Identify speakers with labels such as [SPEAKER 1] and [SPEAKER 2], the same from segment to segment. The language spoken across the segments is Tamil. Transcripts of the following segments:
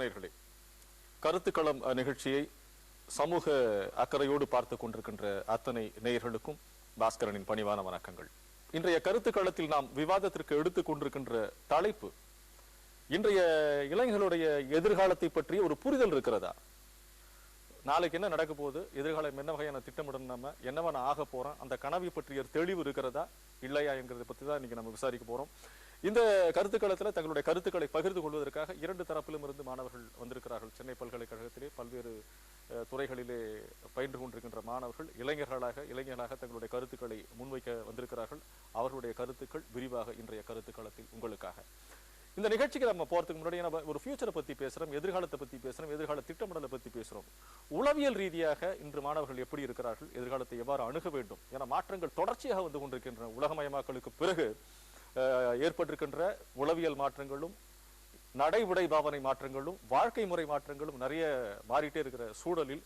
[SPEAKER 1] நேர்களே கருத்துக்களம் நிகழ்ச்சியை சமூக அக்கறையோடு பார்த்து கொண்டிருக்கின்ற அத்தனை நேயர்களுக்கும் பாஸ்கரனின் பணிவான வணக்கங்கள். இன்றைய கருத்துக்களத்தில் நாம் விவாதத்திற்கு எடுத்துக் கொண்டிருக்கின்ற தலைப்பு இன்றைய இளைஞர்களுடைய எதிர்காலத்தை பற்றிய ஒரு புரிதல் இருக்கிறதா? நாளைக்கு என்ன நடக்க போகுது? எதிர்காலம் என்ன வகையான திட்டமிடணும் நம்ம? என்னவா நான் ஆக போறோம்? அந்த கனவை பற்றிய தெளிவு இருக்கிறதா? இல்லையா என்கிறத பத்தி தான் இன்னைக்கு நம்ம விசாரிக்க போறோம். இந்த கருத்துக்களத்துல தங்களுடைய கருத்துக்களை பகிர்ந்து கொள்வதற்காக இரண்டு தரப்பிலும் இருந்து மாணவர்கள் வந்திருக்கிறார்கள். சென்னை பல்கலைக்கழகத்திலே பல்வேறு துறைகளிலே பயின்று கொண்டிருக்கின்ற மாணவர்கள் இளைஞர்களாக இளைஞர்களாக தங்களுடைய கருத்துக்களை முன்வைக்க வந்திருக்கிறார்கள். அவர்களுடைய கருத்துக்கள் விரிவாக இன்றைய கருத்துக்களத்தில் உங்களுக்காக. இந்த நிகழ்ச்சிக்கு நம்ம போறதுக்கு முன்னாடி நம்ம ஒரு ஃபியூச்சரை பத்தி பேசுறோம் எதிர்காலத்தை பத்தி பேசுறோம் எதிர்கால திட்டமிடலை பத்தி பேசுறோம். உளவியல் ரீதியாக இன்று மாணவர்கள் எப்படி இருக்கிறார்கள் எதிர்காலத்தை எவ்வாறு அணுக வேண்டும் என மாற்றங்கள் தொடர்ச்சியாக வந்து கொண்டிருக்கின்றன. உலகமயமாக்கலுக்கு பிறகு ஏற்பட்டிருக்கின்ற உளவியல் மாற்றங்களும் நடைமுறை பாவனை மாற்றங்களும் வாழ்க்கை முறை மாற்றங்களும் நிறைய மாறிட்டே இருக்கிற சூழலில்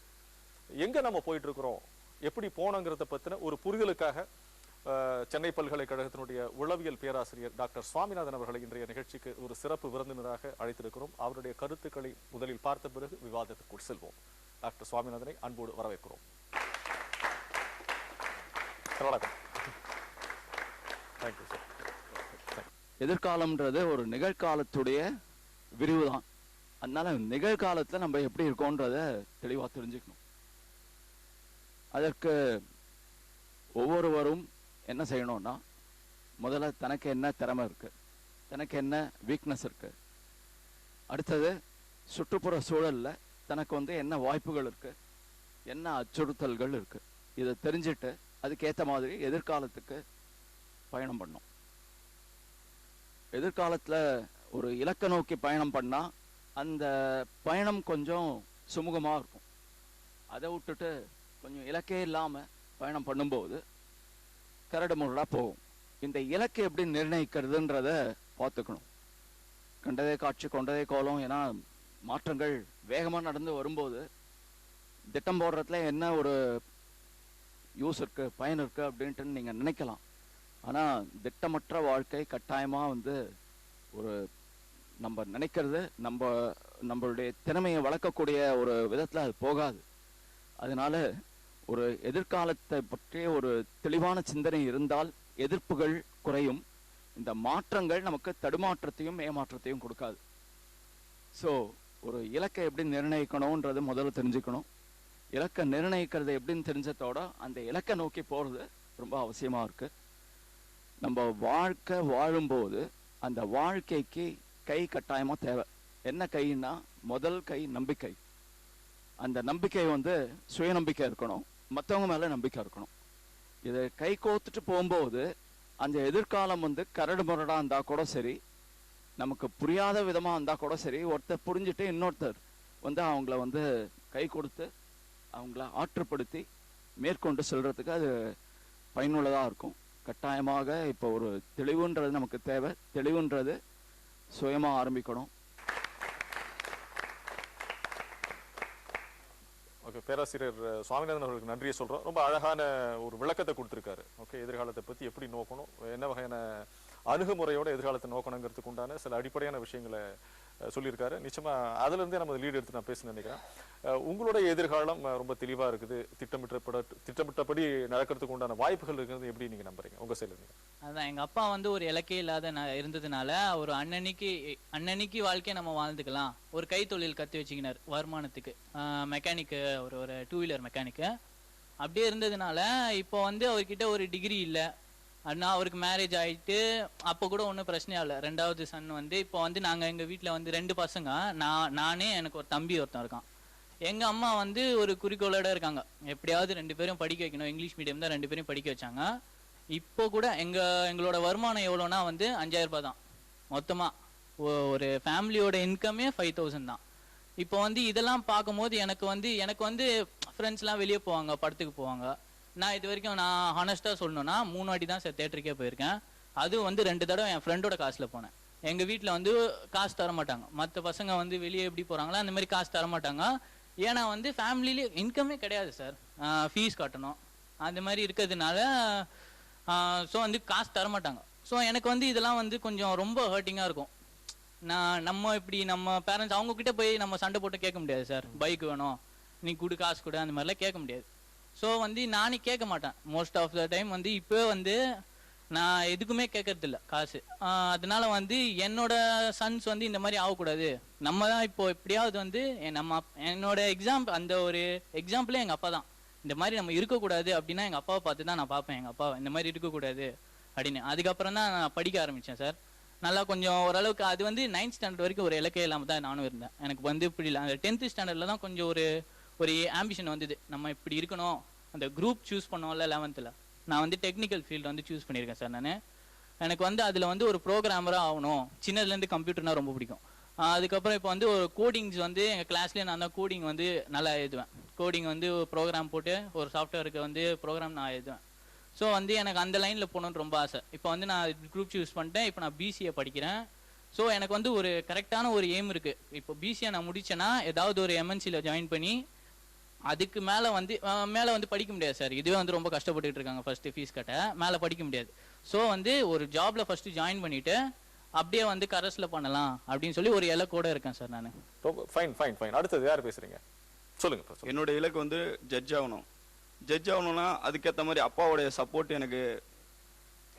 [SPEAKER 1] எங்க நம்ம போயிட்டு இருக்கிறோம் எப்படி போனோங்கிறத பத்தின ஒரு புரிதலுக்காக சென்னை பல்கலைக்கழகத்தினுடைய உளவியல் பேராசிரியர் டாக்டர் சுவாமிநாதன் அவர்களை இன்றைய நிகழ்ச்சிக்கு ஒரு சிறப்பு விருந்தினராக அழைத்திருக்கிறோம். அவருடைய கருத்துக்களை முதலில் பார்த்த பிறகு விவாதத்துக்குள் செல்வோம். டாக்டர் சுவாமிநாதனை அன்போடு வரவேற்கிறோம். வணக்கம். தேங்க்யூ
[SPEAKER 2] எதிர்காலம்ன்றது ஒரு நிகழ்காலத்துடைய விரிவு தான் அதனால நிகழ்காலத்துல நம்ம எப்படி இருக்கோன்றத தெளிவா தெரிஞ்சுக்கணும். அதற்கு ஒவ்வொருவரும் என்ன செய்யணும்னா முதல்ல தனக்கு என்ன திறமை இருக்கு? தனக்கு என்ன வீக்னஸ் இருக்கு? அடுத்தது சுற்றுப்புற சூழல்ல தனக்கு வந்து என்ன வாய்ப்புகள் இருக்கு? என்ன அச்சுறுத்தல்கள் இருக்கு? இதை தெரிஞ்சுட்டு அதுக்கேற்ற மாதிரி எதிர்காலத்துக்கு பயணம் பண்ணும் எதிர்காலத்தில் ஒரு இலக்க நோக்கி பயணம் பண்ணால் அந்த பயணம் கொஞ்சம் சுமூகமாக இருக்கும். அதை விட்டுட்டு கொஞ்சம் இலக்கே இல்லாமல் பயணம் பண்ணும்போது கரடு முரடாக போகும். இந்த இலக்கை எப்படி நிர்ணயிக்கிறதுன்றத பார்த்துக்கணும். கண்டதே காட்சி கொண்டதே கோலம் ஏன்னா மாற்றங்கள் வேகமாக நடந்து வரும்போது திட்டம் போடுறதுல என்ன ஒரு யூஸ் இருக்குது பயன் இருக்குது அப்படின்ட்டு நீங்கள் நினைக்கலாம். ஆனால் திட்டமற்ற வாழ்க்கை கட்டாயமாக வந்து ஒரு நம்ம நினைக்கிறது நம்ம நம்மளுடைய திறமையை வளர்க்கக்கூடிய ஒரு விதத்தில் அது போகாது. அதனால ஒரு எதிர்காலத்தை பற்றிய ஒரு தெளிவான சிந்தனை இருந்தால் எதிர்ப்புகள் குறையும். இந்த மாற்றங்கள் நமக்கு தடுமாற்றத்தையும் ஏமாற்றத்தையும் கொடுக்காது. ஸோ ஒரு இலக்கை எப்படி நிர்ணயிக்கணும்ன்றது முதல்ல தெரிஞ்சுக்கணும். இலக்கை நிர்ணயிக்கிறது எப்படின்னு தெரிஞ்சதோட அந்த இலக்கை நோக்கி போகிறது ரொம்ப அவசியமாக இருக்குது நம்ம வாழ்க்கை வாழும்போது அந்த வாழ்க்கைக்கு கை கட்டாயமாக தேவை. என்ன கைன்னா முதல் கை நம்பிக்கை. அந்த நம்பிக்கை வந்து சுயநம்பிக்கை இருக்கணும். மற்றவங்க மேலே நம்பிக்கை இருக்கணும். இதை கை கோத்துட்டு போகும்போது அந்த எதிர்காலம் வந்து கரடு முரடாக இருந்தால் கூட சரி நமக்கு புரியாத விதமாக இருந்தால் கூட சரி ஒருத்தர் புரிஞ்சுட்டு இன்னொருத்தர் வந்து அவங்கள வந்து கை கொடுத்து அவங்கள ஆற்றுப்படுத்தி மேற்கொண்டு செல்றதுக்கு அது பயனுள்ளதாக இருக்கும். கட்டாயமாக இப்போ ஒரு தெளிவுன்றது நமக்கு தேவை. தெளிவுன்றது சுயமா ஆரம்பிக்கணும்.
[SPEAKER 1] ஓகே பேராசிரியர் சுவாமிநாதன் அவர்களுக்கு நன்றியை சொல்றோம். ரொம்ப அழகான ஒரு விளக்கத்தை கொடுத்துருக்காரு. ஓகே எதிர்காலத்தை பத்தி எப்படி நோக்கணும்? என்ன வகையான அணுகுமுறையோட எதிர்காலத்தை நோக்கணுங்கிறதுக்கு உண்டான சில அடிப்படையான விஷயங்களை சொல்லியிருக்காரு. நிச்சயமா அதுல இருந்தே நம்ம லீடு எடுத்து நான் பேச நினைக்கிறேன். உங்களுடைய எதிர்காலம் ரொம்ப தெளிவா இருக்குது. திட்டமிட்டப்பட திட்டமிட்டபடி நடக்கிறதுக்கு உண்டான வாய்ப்புகள் இருக்கிறது எப்படி நீங்க நம்புறீங்க? உங்க சைடுல
[SPEAKER 3] அதான் எங்க அப்பா வந்து ஒரு இலக்கே இல்லாத இருந்ததுனால ஒரு அன்னன்னைக்கு அன்னன்னைக்கு வாழ்க்கையை நம்ம வாழ்ந்துக்கலாம். ஒரு கைத்தொழில் கற்று வச்சுக்கினார் வருமானத்துக்கு. மெக்கானிக்கு ஒரு ஒரு டூ வீலர் மெக்கானிக்கு அப்படியே இருந்ததுனால இப்போ வந்து அவர்கிட்ட ஒரு டிகிரி இல்லை. அண்ணா அவருக்கு மேரேஜ் ஆகிட்டு அப்போ கூட ஒன்றும் பிரச்சனையாக இல்லை. ரெண்டாவது சன் வந்து இப்போ வந்து நாங்கள் எங்கள் வீட்டில் வந்து ரெண்டு பசங்க. நான் நானே எனக்கு ஒரு தம்பி ஒருத்தன் இருக்கான். எங்கள் அம்மா வந்து ஒரு குறிக்கோளோட இருக்காங்க. எப்படியாவது ரெண்டு பேரும் படிக்க வைக்கணும். இங்கிலீஷ் மீடியம் தான் ரெண்டு பேரும் படிக்க வச்சாங்க. இப்போ கூட எங்கள் எங்களோட வருமானம் எவ்வளோனா வந்து அஞ்சாயிரம் ரூபாய் தான். மொத்தமாக ஒரு ஃபேமிலியோட இன்கமே ஃபைவ் தௌசண்ட் தான். இப்போ வந்து இதெல்லாம் பார்க்கும்போது எனக்கு வந்து எனக்கு வந்து ஃப்ரெண்ட்ஸ்லாம் வெளியே போவாங்க படத்துக்கு போவாங்க. நான் இது வரைக்கும் நான் ஹானஸ்ட்டாக சொல்லணும்னா மூணு வாட்டி தான் சார் தேட்டருக்கே போயிருக்கேன். அதுவும் வந்து ரெண்டு தடவை என் ஃப்ரெண்டோட காசில் போனேன். எங்கள் வீட்டில் வந்து காசு தர மாட்டாங்க. மற்ற பசங்க வந்து வெளியே எப்படி போகிறாங்களோ அந்த மாதிரி காசு தர மாட்டாங்க. ஏன்னா வந்து ஃபேமிலியிலே இன்கமே கிடையாது சார் ஃபீஸ் கட்டணும். அந்த மாதிரி இருக்கிறதுனால ஸோ வந்து காசு தர மாட்டாங்க. ஸோ எனக்கு வந்து இதெல்லாம் வந்து கொஞ்சம் ரொம்ப ஹர்ட்டிங்காக இருக்கும். நான் நம்ம இப்படி நம்ம பேரண்ட்ஸ் அவங்கக்கிட்ட போய் நம்ம சண்டை போட்டு கேட்க முடியாது சார் பைக் வேணும். நீ கொடு காசு கொடு அந்த மாதிரிலாம் கேட்க முடியாது. ஸோ வந்து நானே கேட்க மாட்டேன். மோஸ்ட் ஆஃப் த டைம் வந்து இப்போ வந்து நான் எதுக்குமே கேட்கறதில்ல காசு. அதனால வந்து என்னோட சன்ஸ் வந்து இந்த மாதிரி ஆகக்கூடாது. நம்ம தான் இப்போ எப்படியாவது வந்து என் நம்ம என்னோட எக்ஸாம் அந்த ஒரு எக்ஸாம்பிளே எங்கள் அப்பா தான். இந்த மாதிரி நம்ம இருக்கக்கூடாது அப்படின்னா எங்கள் அப்பாவை பார்த்து தான் நான் பார்ப்பேன். எங்கள் அப்பாவை இந்த மாதிரி இருக்கக்கூடாது அப்படின்னு. அதுக்கப்புறம் தான் நான் படிக்க ஆரம்பித்தேன் சார். நல்லா கொஞ்சம் ஓரளவுக்கு அது வந்து நைன்த் ஸ்டாண்டர்ட் வரைக்கும் ஒரு இலக்கே இல்லாமல் தான் நானும் இருந்தேன். எனக்கு வந்து இப்படி இல்லை அந்த டென்த்து ஸ்டாண்டர்டில் தான் கொஞ்சம் ஒரு ஒரு ஆம்பிஷன் வந்தது. நம்ம இப்படி இருக்கணும். அந்த குரூப் சூஸ் பண்ணோம்ல லெவன்த்தில் நான் வந்து டெக்னிக்கல் ஃபீல்டு வந்து சூஸ் பண்ணியிருக்கேன் சார் நான். எனக்கு வந்து அதில் வந்து ஒரு ப்ரோக்ராமராக ஆகணும். சின்னதுலேருந்து கம்ப்யூட்டர்னா ரொம்ப பிடிக்கும். அதுக்கப்புறம் இப்போ வந்து ஒரு கோடிங்ஸ் வந்து எங்கள் கிளாஸ்லேயே நான் தான் கோடிங் வந்து நல்லா எழுதுவேன். கோடிங் வந்து ப்ரோக்ராம் போட்டு ஒரு சாஃப்ட்வேருக்கு வந்து ப்ரோக்ராம் நான் எழுதுவேன். ஸோ வந்து எனக்கு அந்த லைனில் போகணுன்னு ரொம்ப ஆசை. இப்போ வந்து நான் குரூப் சூஸ் பண்ணிட்டேன். இப்போ நான் பிசிஏ படிக்கிறேன். ஸோ எனக்கு வந்து ஒரு கரெக்டான ஒரு எய்ம் இருக்குது இப்போ பிசிஏ நான் முடிச்சேன்னா ஏதாவது ஒரு எம்என்சியில் ஜாயின் பண்ணி அதுக்கு மேலே வந்து மேலே வந்து படிக்க முடியாது சார். இதுவே வந்து ரொம்ப கஷ்டப்பட்டுட்டு இருக்காங்க ஃபர்ஸ்ட் ஃபீஸ் கட்ட. மேலே படிக்க முடியாது. ஸோ வந்து ஒரு ஜாப்ல ஃபர்ஸ்ட் ஜாயின் பண்ணிட்டு அப்படியே வந்து கரஸ்ல பண்ணலாம் அப்படின்னு சொல்லி ஒரு இலக்கோட இருக்கேன் சார் நான்.
[SPEAKER 1] ஃபைன் ஃபைன் ஃபைன் அடுத்தது யார் பேசுறீங்க? சொல்லுங்க பிரசாத்.
[SPEAKER 4] என்னோட இலக்கு வந்து ஜட்ஜ் ஆகணும். ஜட்ஜ் ஆகணும்னா அதுக்கேற்ற மாதிரி அப்பாவுடைய சப்போர்ட் எனக்கு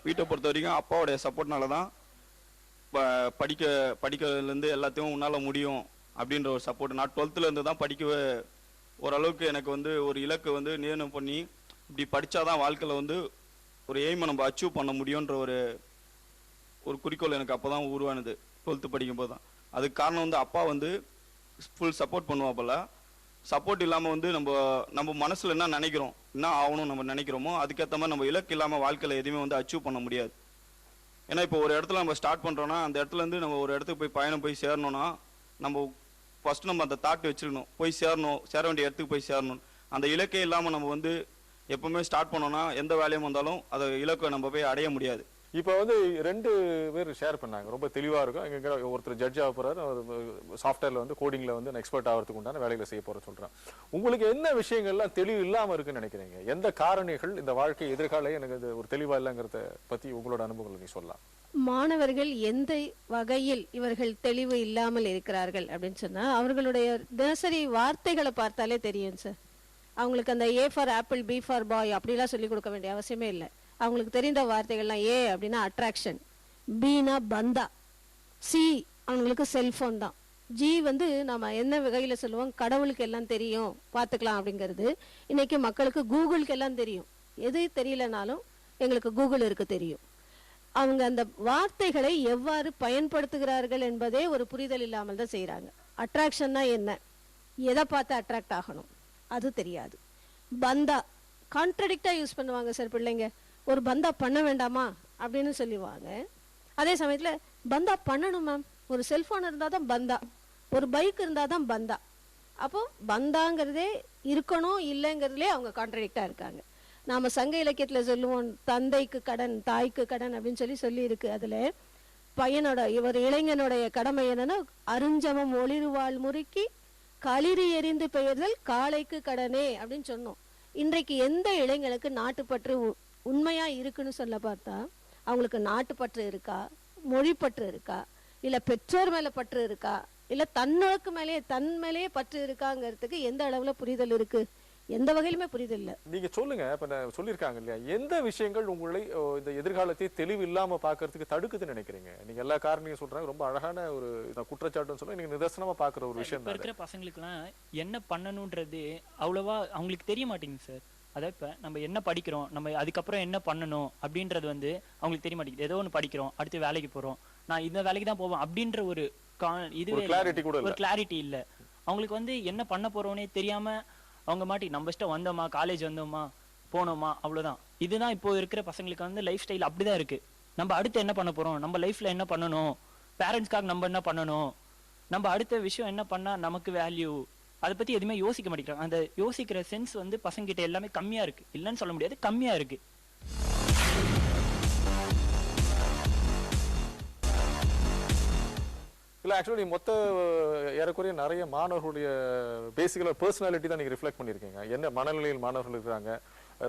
[SPEAKER 4] வீட்டை பொறுத்த வரைக்கும் அப்பாவுடைய சப்போர்ட்னால தான் ப- படிக்க படிக்கிறதுலேருந்து எல்லாத்தையும் உன்னால் முடியும் அப்படின்ற ஒரு சப்போர்ட் நான் டுவெல்த்தில் இருந்து தான் படிக்கவே ஓரளவுக்கு எனக்கு வந்து ஒரு இலக்கு வந்து நிர்ணயம் பண்ணி இப்படி படித்தாதான் வாழ்க்கையில் வந்து ஒரு எய்மை நம்ம அச்சீவ் பண்ண முடியுன்ற ஒரு ஒரு குறிக்கோள் எனக்கு அப்போ தான் உருவானது டுவெல்த்து படிக்கும்போது தான். அதுக்கு காரணம் வந்து அப்பா வந்து ஃபுல் சப்போர்ட் பண்ணுவாப்பல. சப்போர்ட் இல்லாமல் வந்து நம்ம நம்ம மனசில் என்ன நினைக்கிறோம் என்ன ஆகணும் நம்ம நினைக்கிறோமோ அதுக்கேற்ற மாதிரி நம்ம இலக்கு இல்லாமல் வாழ்க்கையில் எதுவுமே வந்து அச்சீவ் பண்ண முடியாது. ஏன்னா இப்போ ஒரு இடத்துல நம்ம ஸ்டார்ட் பண்ணுறோன்னா அந்த இடத்துல இருந்து நம்ம ஒரு இடத்துக்கு போய் பயணம் போய் சேரணும்னா நம்ம ஃபர்ஸ்ட் நம்ம அந்த தாட் வச்சுருக்கணும். போய் சேரணும். சேர வேண்டிய இடத்துக்கு போய் சேரணும். அந்த இலக்கே இல்லாமல் நம்ம வந்து எப்போவுமே ஸ்டார்ட் பண்ணோன்னா எந்த வேலையும் வந்தாலும் அதை இலக்கை நம்ம போய் அடைய முடியாது.
[SPEAKER 1] இப்போ வந்து ரெண்டு பேர் ஷேர் பண்ணாங்க. ரொம்ப தெளிவாக இருக்கும். எங்க ஒருத்தர் ஜட்ஜ் ஆக போறாரு சாஃப்ட்வேரில் வந்து கோடிங்கில் வந்து எக்ஸ்பர்ட் ஆகிறதுக்கு உண்டான வேலைகளை செய்ய போகிற சொல்கிறேன் உங்களுக்கு என்ன விஷயங்கள்லாம் தெளிவு இல்லாமல் இருக்குன்னு நினைக்கிறீங்க? எந்த காரணிகள் இந்த வாழ்க்கை எதிர்கால எனக்கு இது ஒரு தெளிவாக இல்லைங்கிறத பற்றி உங்களோட அனுபவங்களை நீ சொல்லலாம்.
[SPEAKER 5] மாணவர்கள் எந்த வகையில் இவர்கள் தெளிவு இல்லாமல் இருக்கிறார்கள் அப்படின்னு சொன்னால் அவர்களுடைய தினசரி வார்த்தைகளை பார்த்தாலே தெரியும் சார் அவங்களுக்கு அந்த A for apple B for boy அப்படிலாம் சொல்லிக் கொடுக்க வேண்டிய அவசியமே இல்லை. அவங்களுக்கு தெரிந்த வார்த்தைகள்லாம் ஏ அப்படின்னா அட்ராக்ஷன் பீனா பந்தா சி அவங்களுக்கு செல்ஃபோன் தான். ஜி வந்து நம்ம என்ன வகையில் சொல்லுவோம்? கடவுளுக்கு எல்லாம் தெரியும் பார்த்துக்கலாம் அப்படிங்கிறது. இன்றைக்கி மக்களுக்கு கூகுளுக்கு எல்லாம் தெரியும். எது தெரியலனாலும் எங்களுக்கு கூகுள் இருக்கு தெரியும். அவங்க அந்த வார்த்தைகளை எவ்வாறு பயன்படுத்துகிறார்கள் என்பதே ஒரு புரிதல் இல்லாமல் தான் செய்கிறாங்க அட்ராக்ஷன்னா என்ன? எதை பார்த்து அட்ராக்ட் ஆகணும்? அது தெரியாது. பந்தா கான்ட்ரடிக்டாக யூஸ் பண்ணுவாங்க சார் பிள்ளைங்க. ஒரு பந்தா பண்ண வேண்டாமா? அப்படின்னு சொல்லுவாங்க அதே சமயத்தில் பந்தா பண்ணணும் மேம் ஒரு செல்ஃபோன் இருந்தால் தான் பந்தா. ஒரு பைக் இருந்தால் தான் பந்தா. அப்போ பந்தாங்கிறதே இருக்கணும் இல்லைங்கிறதுலே அவங்க கான்ட்ரடிக்டாக இருக்காங்க. நாம் சங்க இலக்கியத்தில் சொல்லுவோம் தந்தைக்கு கடன் தாய்க்கு கடன் அப்படின்னு சொல்லி சொல்லியிருக்கு அதில். பையனோட இவர் இளைஞனுடைய கடமை என்னன்னா அருஞ்சமம் ஒளிர்வாள் முறுக்கி களிறு எரிந்து பெயர்தல் காளைக்கு கடனே அப்படின்னு சொன்னோம். இன்றைக்கு எந்த இளைஞனுக்கு நாட்டுப்பற்று உ- உண்மையா இருக்குன்னு சொல்ல பார்த்தா அவங்களுக்கு நாட்டுப்பற்று இருக்கா மொழிப்பற்று இருக்கா இல்ல பெற்றோர் மேல பற்று இருக்கா இல்ல தன்னோக்கு மேலே தன் மேலேயே பற்று இருக்காங்கிறதுக்கு எந்த அளவுல புரிதல் இருக்கு? எந்த வகையிலுமே புரிதல் இல்ல.
[SPEAKER 1] நீங்க சொல்லுங்க இப்ப நான் சொல்லியிருக்காங்க இல்லையா? எந்த விஷயங்கள் உங்களை இந்த எதிர்காலத்தை தெளிவு இல்லாம பாக்குறதுக்கு தடுக்குதுன்னு நினைக்கிறீங்க? நீங்க எல்லா காரணியும் சொல்றாங்க ரொம்ப அழகான ஒரு குற்றச்சாட்டுன்னு சொல்ல நீங்க நிதர்சனமா பாக்குற ஒரு விஷயம்
[SPEAKER 6] இருக்கிற பசங்களுக்குலாம் என்ன பண்ணணுன்றது அவ்வளவா அவங்களுக்கு தெரிய மாட்டேங்குது சார். அதாவது இப்போ நம்ம என்ன படிக்கிறோம் நம்ம அதுக்கப்புறம் என்ன பண்ணணும் அப்படின்றது வந்து அவங்களுக்கு தெரிய மாட்டேங்குது. ஏதோ ஒன்று படிக்கிறோம் அடுத்து வேலைக்கு போகிறோம் நான் இந்த வேலைக்கு தான் போவேன் அப்படின்ற ஒரு கா இதுவே
[SPEAKER 1] ஒரு
[SPEAKER 6] கிளாரிட்டி இல்லை. அவங்களுக்கு வந்து என்ன பண்ண போறோன்னே தெரியாம அவங்க மாட்டி நம்ம இஷ்டம் வந்தோமா காலேஜ் வந்தோமா போனோமா அவ்வளவுதான். இதுதான் இப்போ இருக்கிற பசங்களுக்கு வந்து லைஃப் ஸ்டைல் அப்படிதான் இருக்கு. நம்ம அடுத்து என்ன பண்ண போறோம்? நம்ம லைஃப்ல என்ன பண்ணணும்? பேரண்ட்ஸ்க்காக நம்ம என்ன பண்ணணும்? நம்ம அடுத்த விஷயம் என்ன பண்ணா நமக்கு வேல்யூ அதை பத்தி எதுவுமே யோசிக்க மாட்டேங்கிறாங்க. அந்த யோசிக்கிற சென்ஸ் வந்து பசங்ககிட்ட எல்லாமே கம்மியா இருக்கு. இல்லைன்னு சொல்ல முடியாது கம்மியா இருக்கு.
[SPEAKER 1] இல்லை ஆக்சுவலி மொத்த ஏறக்குறைய நிறைய மாணவர்களுடைய பேசிக்கலாக பர்சனாலிட்டி தான் நீங்கள் ரிஃப்ளெக்ட் பண்ணியிருக்கீங்க. என்ன மனநிலையில் மாணவர்கள் இருக்கிறாங்க